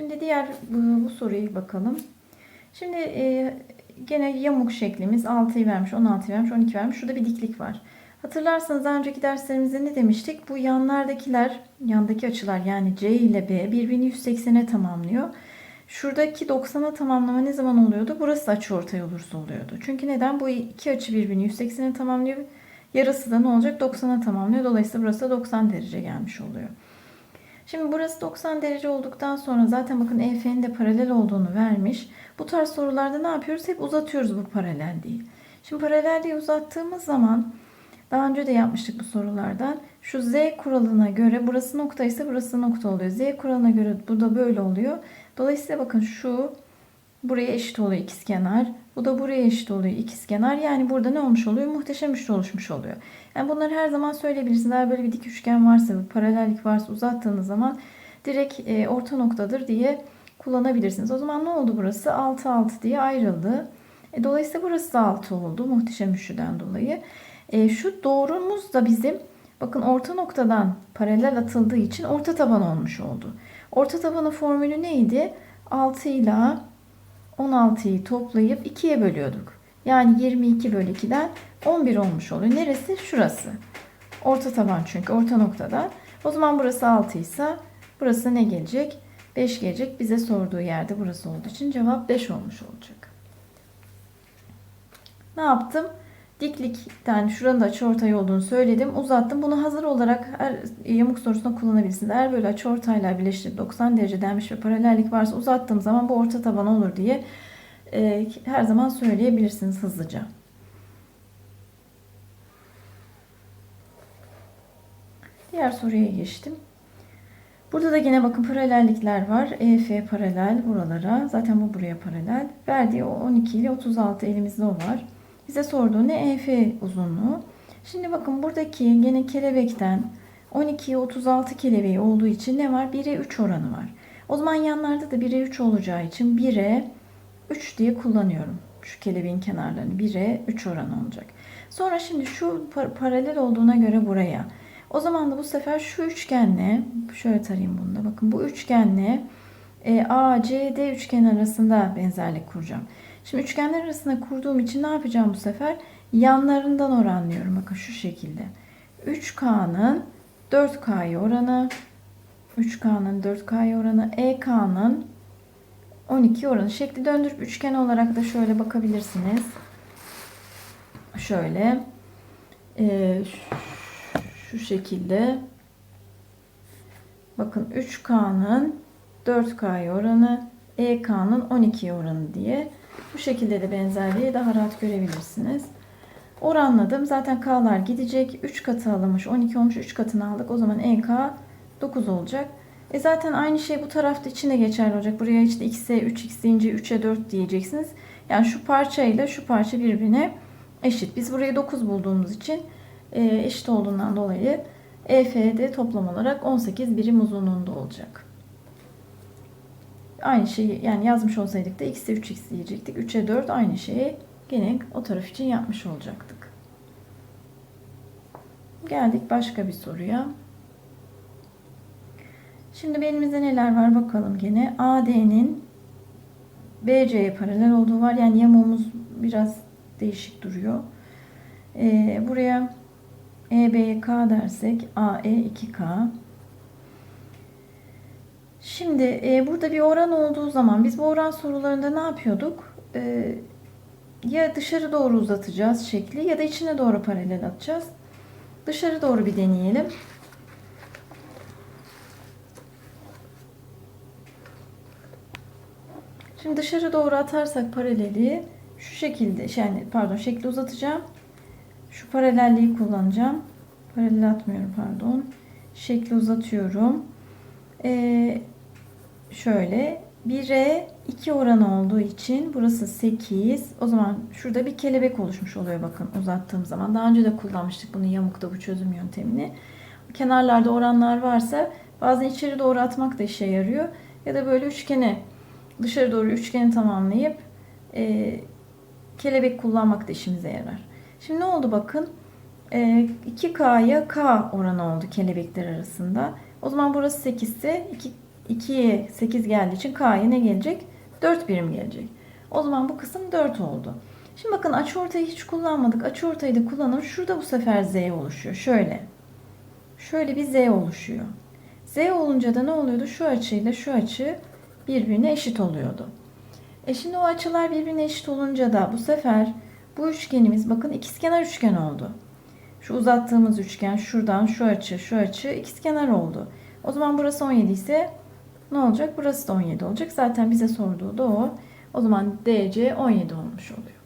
Şimdi diğer bu, bu soruya bakalım. Şimdi e, gene yamuk şeklimiz 6'yı vermiş, 16'yı vermiş, 12 vermiş. Şurada bir diklik var. Hatırlarsanız daha önceki derslerimizde ne demiştik? Bu yanlardakiler, yandaki açılar yani C ile B birbirini 180'e tamamlıyor. Şuradaki 90'a tamamlama ne zaman oluyordu? Burası açı ortay olursa oluyordu. Çünkü neden? Bu iki açı birbirini 180'e tamamlıyor. Yarısı da ne olacak? 90'a tamamlıyor. Dolayısıyla burası da 90 derece gelmiş oluyor. Şimdi burası 90 derece olduktan sonra zaten bakın EF'nin de paralel olduğunu vermiş. Bu tarz sorularda ne yapıyoruz? Hep uzatıyoruz bu paralelliği. Şimdi paralelliği uzattığımız zaman daha önce de yapmıştık bu sorulardan. Şu Z kuralına göre burası nokta ise burası nokta oluyor. Z kuralına göre bu da böyle oluyor. Dolayısıyla bakın şu buraya eşit oluyor ikizkenar. Bu da buraya eşit oluyor ikizkenar. Yani burada ne olmuş oluyor? Muhteşem üçlü oluşmuş oluyor. Yani bunları her zaman söyleyebilirsiniz. Eğer böyle bir dik üçgen varsa, bir paralellik varsa uzattığınız zaman direkt e, orta noktadır diye kullanabilirsiniz. O zaman ne oldu burası? 6 6 diye ayrıldı. E, dolayısıyla burası da 6 oldu muhteşem üçlüden dolayı. E, şu doğrumuz da bizim bakın orta noktadan paralel atıldığı için orta taban olmuş oldu. Orta tabanın formülü neydi? 6 ile 16'yı toplayıp 2'ye bölüyorduk. Yani 22 bölü 2'den 11 olmuş oluyor. Neresi? Şurası. Orta taban çünkü orta noktada. O zaman burası 6 ise burası ne gelecek? 5 gelecek. Bize sorduğu yerde burası olduğu için cevap 5 olmuş olacak. Ne yaptım? Diklikten şuranın da açıortay olduğunu söyledim. Uzattım. Bunu hazır olarak her yamuk sorusunda kullanabilirsiniz. Eğer böyle açıortaylar birleştirip 90 derece denmiş ve paralellik varsa uzattığım zaman bu orta taban olur diye e, her zaman söyleyebilirsiniz hızlıca. Diğer soruya geçtim. Burada da yine bakın paralellikler var. EF paralel buralara. Zaten bu buraya paralel. Verdiği o 12 ile 36 elimizde o var. Bize sorduğu ne EF uzunluğu. Şimdi bakın buradaki gene kelebekten 12'ye 36 kelebeği olduğu için ne var? 1'e 3 oranı var. O zaman yanlarda da 1'e 3 olacağı için 1'e 3 diye kullanıyorum. Şu kelebeğin kenarlarını 1'e 3 oranı olacak. Sonra şimdi şu paralel olduğuna göre buraya. O zaman da bu sefer şu üçgenle şöyle tarayayım bunu da. Bakın bu üçgenle e, ACD üçgen arasında benzerlik kuracağım. Şimdi üçgenler arasında kurduğum için ne yapacağım bu sefer? Yanlarından oranlıyorum. Bakın şu şekilde. 3K'nın 4K'ya oranı 3K'nın 4K'ya oranı EK'nın 12 oranı şekli döndürüp üçgen olarak da şöyle bakabilirsiniz. Şöyle e, şu şekilde bakın 3K'nın 4K'ya oranı EK'nın 12 oranı diye bu şekilde de benzerliği daha rahat görebilirsiniz. Oranladım. Zaten K'lar gidecek. 3 katı alınmış. 12 olmuş. 3 katını aldık. O zaman EK 9 olacak. E zaten aynı şey bu tarafta içine geçerli olacak. Buraya işte x'e 3x deyince 3'e 4 diyeceksiniz. Yani şu parça ile şu parça birbirine eşit. Biz burayı 9 bulduğumuz için eşit olduğundan dolayı EF'de toplam olarak 18 birim uzunluğunda olacak. Aynı şeyi yani yazmış olsaydık da x'e 3x diyecektik. 3'e 4 aynı şeyi gene o taraf için yapmış olacaktık. Geldik başka bir soruya. Şimdi elimizde neler var bakalım gene. AD'nin BC'ye paralel olduğu var. Yani yamuğumuz biraz değişik duruyor. Ee, buraya EB'ye K dersek AE 2K. Şimdi e, burada bir oran olduğu zaman biz bu oran sorularında ne yapıyorduk? E, ya dışarı doğru uzatacağız şekli ya da içine doğru paralel atacağız. Dışarı doğru bir deneyelim. Şimdi dışarı doğru atarsak paraleli şu şekilde yani pardon şekli uzatacağım. Şu paralelliği kullanacağım. Paralel atmıyorum pardon. Şekli uzatıyorum. Ee, şöyle 1'e 2 oranı olduğu için burası 8. O zaman şurada bir kelebek oluşmuş oluyor bakın uzattığım zaman. Daha önce de kullanmıştık bunu yamukta bu çözüm yöntemini. Kenarlarda oranlar varsa bazen içeri doğru atmak da işe yarıyor. Ya da böyle üçgene dışarı doğru üçgeni tamamlayıp e, kelebek kullanmak da işimize yarar. Şimdi ne oldu bakın. E, 2K'ya K oranı oldu kelebekler arasında. O zaman burası 8 ise 2 2'ye 8 geldiği için K'ya ne gelecek? 4 birim gelecek. O zaman bu kısım 4 oldu. Şimdi bakın açıortayı hiç kullanmadık. Açıortayı da kullanalım. Şurada bu sefer Z oluşuyor. Şöyle. Şöyle bir Z oluşuyor. Z olunca da ne oluyordu? Şu açıyla şu açı birbirine eşit oluyordu. E şimdi o açılar birbirine eşit olunca da bu sefer bu üçgenimiz bakın ikizkenar üçgen oldu. Şu uzattığımız üçgen şuradan şu açı şu açı ikizkenar oldu. O zaman burası 17 ise ne olacak? Burası da 17 olacak. Zaten bize sorduğu da o. O zaman DC 17 olmuş oluyor.